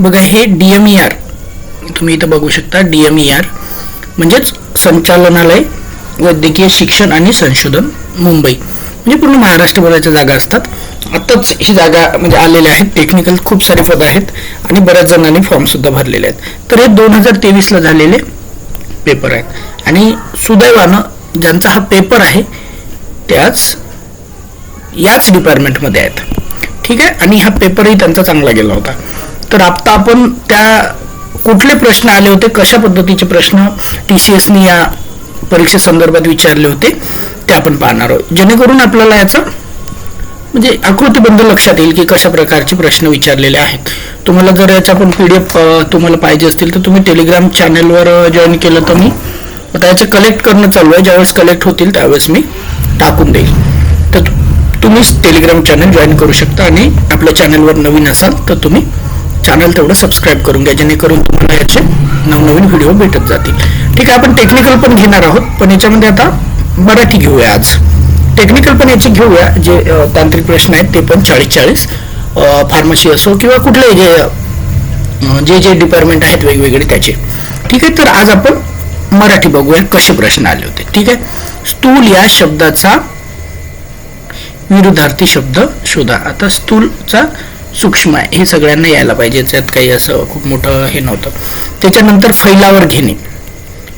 बघा हे D M E R तुम्ही इथं बघू शकता डी एम ई आर म्हणजेच संचालनालय वैद्यकीय शिक्षण आणि संशोधन मुंबई. म्हणजे पूर्ण महाराष्ट्रभराच्या जागा असतात. आत्ताच ही जागा म्हणजे आलेल्या आहेत. टेक्निकल खूप सारे पद आहेत आणि बऱ्याच जणांनी फॉर्मसुद्धा भरलेले आहेत. तर हे दोन हजार तेवीसला झालेले पेपर आहेत. आणि सुदैवानं ज्यांचा हा पेपर आहे त्याच याच डिपार्टमेंटमध्ये आहेत. ठीक आहे? आणि हा पेपरही त्यांचा चांगला गेला होता. तर आता आपण त्या कुठले प्रश्न आले होते कशा पद्धतीचे प्रश्न टी सी एसनी या परीक्षेसंदर्भात विचारले होते ते आपण पाहणार आहोत. जेणेकरून आपल्याला याचं म्हणजे आकृतीबद्दल लक्षात येईल की कशा प्रकारचे प्रश्न विचारलेले आहेत. तुम्हाला जर याचा आपण पी डी एफ तुम्हाला पाहिजे असतील तर तुम्ही टेलिग्राम चॅनेलवर जॉईन केलं तर मी आता याचे कलेक्ट करणं चालू आहे. ज्यावेळेस कलेक्ट होतील त्यावेळेस मी टाकून देईल. तर तुम्ही टेलिग्राम चॅनल जॉईन करू शकता आणि आपल्या चॅनलवर नवीन असाल तर तुम्ही चॅनल तेवढं सबस्क्राईब करून घ्या जेणेकरून तुम्हाला याचे नवनवीन व्हिडिओ भेटत जातील. ठीक आहे आपण टेक्निकल पण घेणार आहोत पण याच्यामध्ये आता मराठी घेऊया आज. टेक्निकल पण याची घेऊया जे तांत्रिक प्रश्न आहेत ते पण चाळीस चाळीस फार्मसी असो किंवा कुठले जे जे जे डिपार्टमेंट आहेत वेगवेगळे त्याचे. ठीक आहे तर आज आपण मराठी बघूया कसे प्रश्न आले होते. ठीक आहे स्थूल या शब्दाचा विरुद्धार्थी शब्द शोधा. आता स्थूलचा सूक्ष्म आहे. हे सगळ्यांना यायला पाहिजे. त्यात काही असं खूप मोठं हे नव्हतं. त्याच्यानंतर फैलावर घेणे.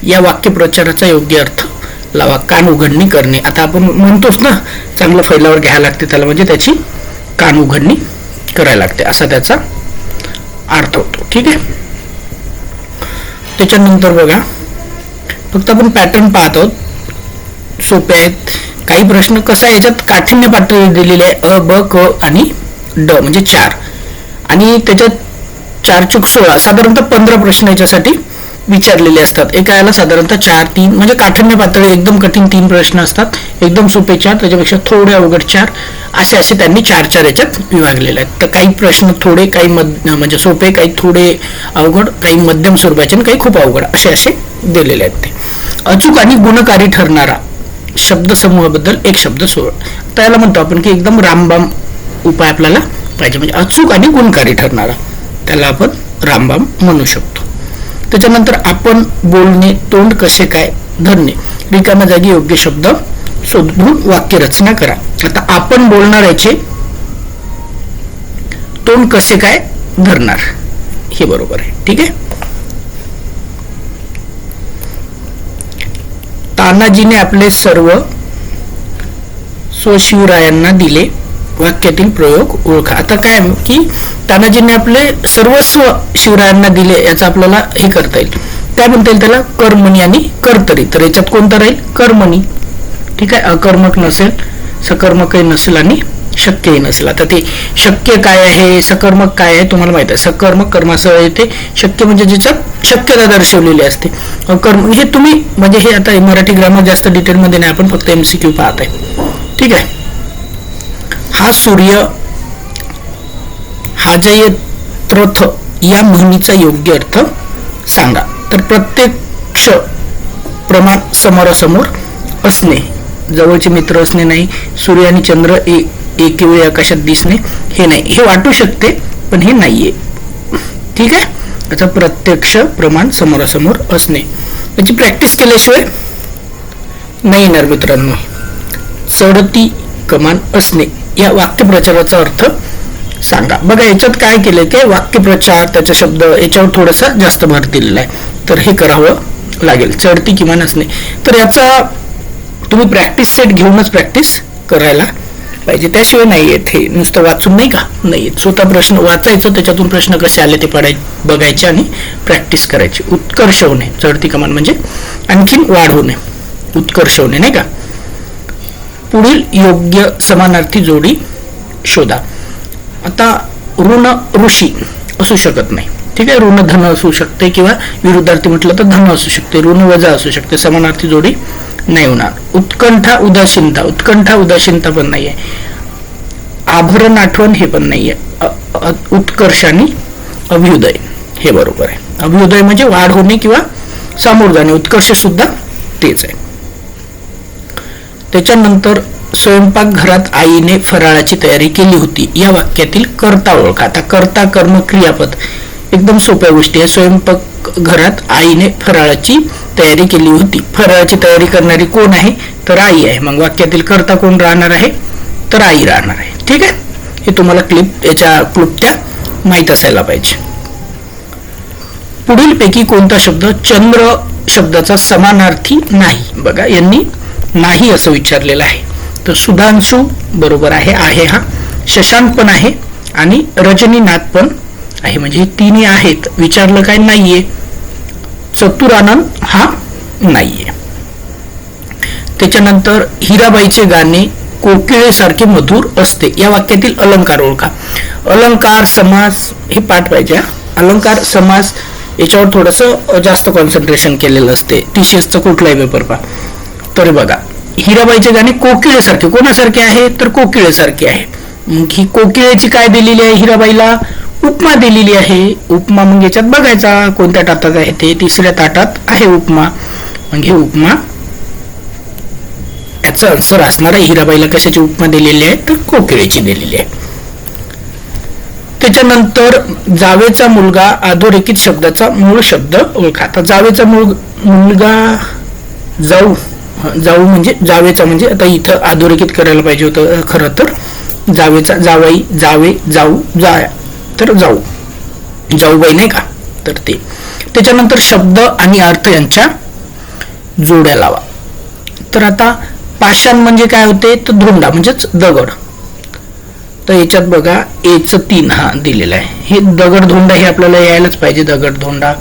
या वाक्यप्रचाराचा योग्य अर्थ लावा. कान उघडणी करणे. आता आपण म्हणतोच ना चांगलं फैलावर घ्यायला लागते त्याला. म्हणजे त्याची कान उघडणी करायला लागते. असा त्याचा अर्थ होतो. ठीक आहे? त्याच्यानंतर बघा फक्त आपण पॅटर्न पाहत आहोत. सोपे आहेत. काही प्रश्न कसा आहे? याच्यात काठिण्य पातळी दिलेली आहे. अ ब क आणि ड म्हणजे चार. आणि त्याच्यात चार चूक सोळा साधारणतः पंधरा प्रश्न याच्यासाठी विचारलेले असतात. एका याला साधारणतः चार तीन म्हणजे काठिण्य पातळी एकदम कठीण तीन प्रश्न असतात. एकदम सोपे चार त्याच्यापेक्षा थोडे अवघड चार असे असे त्यांनी चार चार याच्यात विभागलेले आहेत. तर काही प्रश्न थोडे काही मध म्हणजे सोपे काही थोडे अवघड काही मध्यम स्वरूपाचे आणि काही खूप अवघड असे असे दिलेले आहेत ते. अचूक आणि गुणकारी ठरणारा शब्दसमूहाबद्दल एक शब्द सोड. तर याला म्हणतो आपण की एकदम रामबाम उपाय आपल्याला पाहिजे. म्हणजे अचूक आणि गुणकारी ठरणारा. त्याला आपण रामबाम म्हणू शकतो. त्याच्यानंतर आपण बोलणे तोंड कसे काय धरणे रिकाम्या जागी योग्य शब्द शोधून वाक्य रचना करा. आता आपण बोलणार याचे तोंड कसे काय धरणार. हे बरोबर आहे. ठीक आहे? तानाजीने आपले सर्व स्वशिवरायांना दिले. वाक्यातील प्रयोग ओळखा. आता काय की तानाजींनी आपले सर्वस्व शिवरायांना दिले याचं आपल्याला हे करता येईल. काय म्हणता येईल त्याला? कर्मणी आणि कर्तरी. तर याच्यात कोणता राहील? कर्मणी. ठीक आहे? अकर्मक नसेल सकर्मकही नसेल आणि शक्यही नसेल. आता ते शक्य काय आहे? सकर्मक काय आहे? तुम्हाला माहीत आहे. सकर्मक कर्मासह येते. शक्य म्हणजे ज्याच्यात शक्यता दर्शवलेली असते. कर्म हे म्हणजे तुम्ही म्हणजे हे आता मराठी ग्रामर जास्त डिटेलमध्ये नाही. आपण फक्त एमसीक्यू पाहत आहे. ठीक आहे? हा सूर्य हा जे या म्हणीचा योग्य अर्थ सांगा. तर प्रत्यक्ष प्रमाण समोरासमोर असणे. जवळचे मित्र असणे नाही सूर्य आणि चंद्र एके वेळी आकाशात दिसणे हे नाही. हे वाटू शकते पण हे नाहीये. ठीक आहे? आता प्रत्यक्ष प्रमाण समोरासमोर असणे. याची प्रॅक्टिस केल्याशिवाय नाही येणार मित्रांनो. चढती कमान असणे. या वाक्यप्रचाराचा अर्थ सांगा. बघा याच्यात काय केलंय की वाक्यप्रचार त्याचा शब्द याच्यावर थोडासा जास्त भर दिलेला आहे. तर हे करावं लागेल. चढती किमान असणे तर याचा तुम्ही प्रॅक्टिस सेट घेऊनच प्रॅक्टिस करायला पाहिजे. त्याशिवाय नाही येत हे नुसतं वाचून नाही का? नाही येत स्वतः प्रश्न वाचायचं त्याच्यातून प्रश्न कसे आले ते पडाय बघायचे आणि प्रॅक्टिस करायची. उत्कर्ष होणे. चढती कमान म्हणजे आणखीन वाढ होणे. उत्कर्ष होणे नाही का? पुढील योग्य समानार्थी जोडी शोधा. आता ऋण ऋषी असू शकत नाही. ठीक आहे? ऋण धन असू शकते किंवा विरुद्धार्थी म्हटलं तर धन असू शकते ऋण वजा असू शकते समानार्थी जोडी नाही होणार. उत्कंठा उदासीनता उत्कंठा उदासीनता पण नाहीये. आभरण आठवण हे पण नाहीये. आहे उत्कर्ष आणि अभ्युदय हे बरोबर आहे. अभ्युदय म्हणजे वाढ होणे किंवा सामोर जाणे उत्कर्ष सुद्धा तेच आहे. त्याच्यानंतर स्वयंपाकघरात आईने फराळाची तयारी केली होती. या वाक्यातील कर्ता ओळखा. आता कर्ता कर्म क्रियापद एकदम सोप्या गोष्टी आहे स्वयंपाक घरात आईने फराळाची तयारी केली होती. फराळाची तयारी करणारी कोण आहे? तर आई आहे. मग वाक्यातील करता कोण राहणार आहे? तर आई राहणार आहे. ठीक आहे? हे तुम्हाला क्लिप याच्या क्लुप्त्या माहीत असायला पाहिजे. पुढील पैकी कोणता शब्द चंद्र शब्दाचा समानार्थी नाही? बघा यांनी नाही असं विचारलेलं आहे. तर सुधांशू बरोबर आहे आहे हा. शशांक पण आहे आणि रजनीनाथ पण आहे. म्हणजे तिन्ही आहेत. विचारलं काय नाहीये. चतुरानंद हा नाहीये. त्याच्यानंतर हिराबाईचे गाणे कोकिळेसारखे मधुर असते. या वाक्यातील अलंकार ओळखा. अलंकार समास हे पाठ पाहिजे अलंकार समास याच्यावर थोडस जास्त कॉन्सन्ट्रेशन केलेलं असते. टी कुठलाही पेपर पहा. तर बघा. हिराबाईचे गाणे कोकिळेसारखे. कोणासारखे आहे? तर कोकिळेसारखे आहे. मग ही कोकिळेची काय दिलेली आहे हिराबाईला? उपमा दिलेली आहे. उपमा मग याच्यात बघायचा कोणत्या ताटात आहे ते. तिसऱ्या ताटात आहे उपमा. मग हे उपमा. याचा आन्सर असणार आहे हिराबाईला कशाची उपमा दिलेली आहे? तर कोकिळेची दिलेली आहे. त्याच्यानंतर जावेचा मुलगा अधोरेखित शब्दाचा मूळ शब्द ओळखा. आता जावेचा मुलगा जाऊ. जाऊ म्हणजे जावेचा म्हणजे आता इथं अधोरेखित करायला पाहिजे होतं खर खरं तर. जावेचा जावाई जावे जाऊ जाया तर जाऊ. जाऊबाई नाही का? तर ते. त्याच्यानंतर शब्द आणि अर्थ यांच्या जोड्या लावा. तर आता पाषाण म्हणजे काय होते? तर धोंडा म्हणजेच दगड. तर याच्यात बघा एच तीन हा दिलेला आहे. हे दगड धोंडा हे आपल्याला यायलाच पाहिजे दगड धोंडा.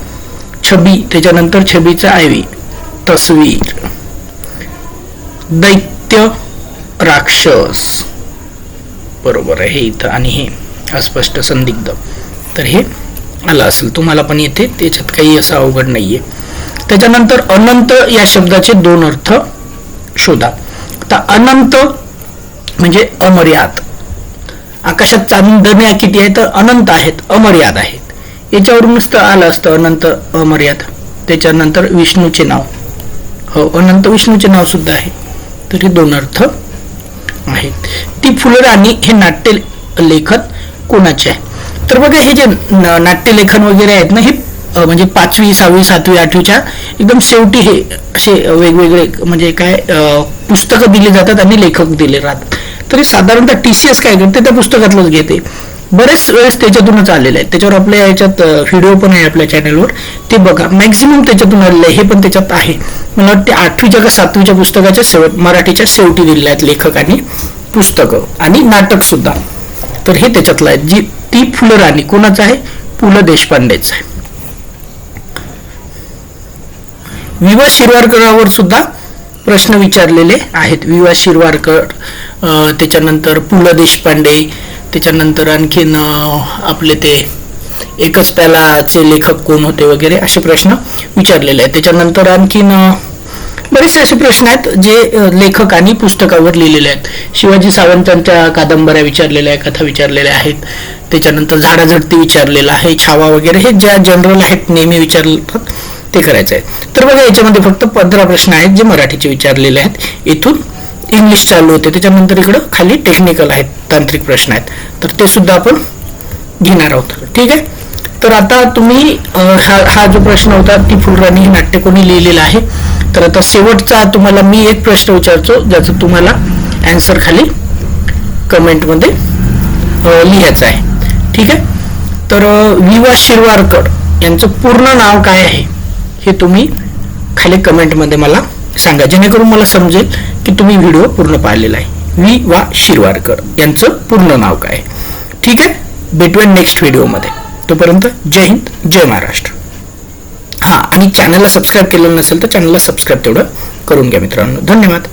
छबी त्याच्यानंतर छबीचा आयवी. तस्वीर. दैत्य राक्षस. बरोबर आहे हे इथं आणि हे अस्पष्ट संदिग्ध. तर हे आलं असेल. तुम्हाला पण येते त्याच्यात काही असं अवघड नाहीये. त्याच्यानंतर अनंत या शब्दाचे दोन अर्थ शोधा. तर अनंत म्हणजे अमर्याद. आकाशात चांदण्या किती आहेत? तर अनंत आहेत अमर्याद आहेत. याच्यावरून नुसतं आलं असतं अनंत अमर्याद. त्याच्यानंतर विष्णूचे नाव. हो अनंत विष्णूचे नाव सुद्धा आहे. तरी दोन अर्थ आहेत. ती फुलराणी हे नाट्य लेखन कोणाचे आहे? तर बघा हे जे नाट्य नाट्यलेखन वगैरे आहेत ना हे म्हणजे पाचवी सहावी सातवी आठवीच्या एकदम शेवटी हे असे वेगवेगळे म्हणजे काय पुस्तकं दिली जातात आणि लेखक दिले राहतात. तरी साधारणतः टी सी एस काय करते? त्या पुस्तकातलंच घेते. बरेच वेळेस त्याच्यातूनच आलेले आहेत त्याच्यावर आपल्या याच्यात व्हिडिओ पण आहे आपल्या चॅनलवर ते बघा मॅक्झिमम त्याच्यातून आलेलं आहे. हे पण त्याच्यात आहे. मला वाटते आठवीच्या का सातवीच्या पुस्तकाच्या शेवट मराठीच्या शेवटी दिलेल्या आहेत लेखकांनी पुस्तकं आणि नाटक सुद्धा. तर हे त्याच्यातलं आहे. जी ती फुलराणी कोणाचं आहे? पु ल देशपांडेच आहे. विवा शिरवारकरांवर सुद्धा प्रश्न विचारलेले आहेत. विवा शिरवारकर अं, त्याच्यानंतर पु ल देशपांडे त्याच्यानंतर आणखीन आपले ते एकच प्यालाचे लेखक कोण होते वगैरे असे प्रश्न विचारलेले आहेत. त्याच्यानंतर आणखीन बरेचसे असे प्रश्न आहेत जे लेखकांनी पुस्तकावर लिहिलेले आहेत. शिवाजी सावंतांच्या कादंबऱ्या विचारलेल्या आहेत कथा विचारलेल्या आहेत. त्याच्यानंतर झाडाझडती विचारलेलं आहे छावा वगैरे हे ज्या जनरल आहेत नेहमी विचारतात ते करायचं आहे तर बघा याच्यामध्ये फक्त पंधरा प्रश्न आहेत जे मराठीचे विचारलेले आहेत. इथून इंग्लिश चालू होते. त्याच्यानंतर इकडं खाली टेक्निकल आहेत तांत्रिक प्रश्न आहेत. तर ते सुद्धा आपण घेणार आहोत. ठीक आहे? तर आता तुम्ही हा हा जो प्रश्न होता ती फुलराणी हे नाट्य कोणी लिहिलेलं आहे. तर आता शेवटचा तुम्हाला मी एक प्रश्न विचारतो ज्याचं तुम्हाला अँसर खाली कमेंटमध्ये लिहायचं आहे. ठीक आहे? तर विवा शिरवारकर यांचं पूर्ण नाव काय आहे हे तुम्ही खाली कमेंटमध्ये मला सांगा जेणेकरून मला समजेल की तुम्ही व्हिडिओ पूर्ण पाहिलेला आहे. वी वा शिरवारकर यांचं पूर्ण नाव काय आहे? ठीक आहे? भेटूया नेक्स्ट व्हिडिओमध्ये तोपर्यंत जय हिंद जय महाराष्ट्र. हां आणि चॅनलला सबस्क्राईब केलेलं नसेल तर चॅनलला सबस्क्राईब तेवढं करून घ्या मित्रांनो. धन्यवाद.